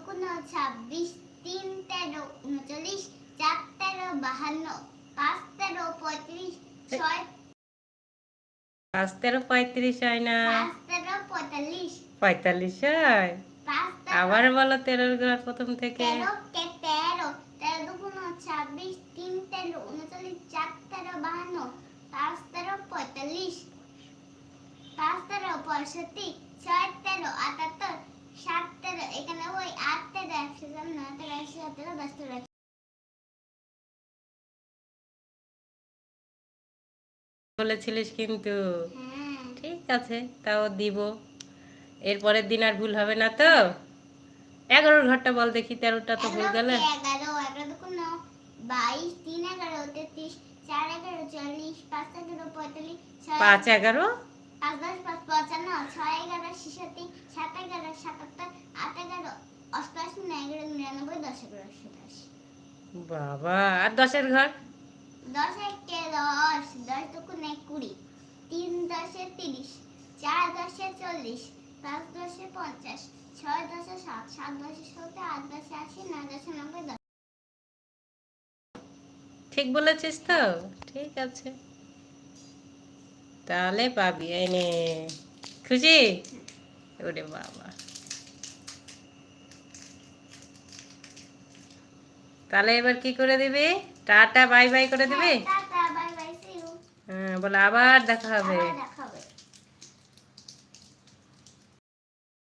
দুগুণ ছাব্বিশ তিন তেরো উনচল্লিশ চার তেরো বাহান্ন পাঁচ তেরো পঁয়ত্রিশ ছয় পাঁচ তেরো পঁয়ত্রিশ হয় না। পাঁচ তেরো পঁয়তাল্লিশ। পঁয়তাল্লিশ হয়? আবার বলো তেরোর ঘর প্রথম থেকে। তেরো তেরো তেরো দুগুণ ছাব্বিশ তিন তেরো উনচল্লিশ চার তেরো বাহান্ন পাঁচ তেরো পঁয়তাল্লিশ পাঁচ তেরো পঁয়ষট্টি ছয় তেরো আটাত্তর সাত তেরো একানব্বই আট চার নয় তেরো তেরো একশো। বলেছিলিস কিন্তু। হ্যাঁ। ঠিক আছে তাও দিব। এরপরের দিন আর ভুল হবে না তো? এগারোর ঘরটা বল দেখি তেরোটা তো ভুল গেলে। এগারো? এগারো এগারো এগারো পাঁচ এগারো পঁয়তাল্লিশ পাঁচ এগারো? পাঁচ দশ পাঁচ পঞ্চান্ন ছয় এগারো ছেষট্টি সাত এগারো সাতাত্তর আট এগারো। বাবা আর দশের ঘর? দশ একে দশ? দশ দুগুণে কুড়ি। তিন দশে তিরিশ চার দশে চল্লিশ পাঁচ দশে পঞ্চাশ ছয় দশে ষাট সাত দশে সত্তর আট দশে আশি নয় দশে নব্বই দশ। ঠিক বলেছিস তো? ঠিক আছে। তাহলে পাবি এনে খুশি? ওরে বাবা। তাহলে এবার কি করে দিবি? টাটা বাই বাই করে দিবি? ইউ হ্যাঁ বলে আবার দেখা হবে।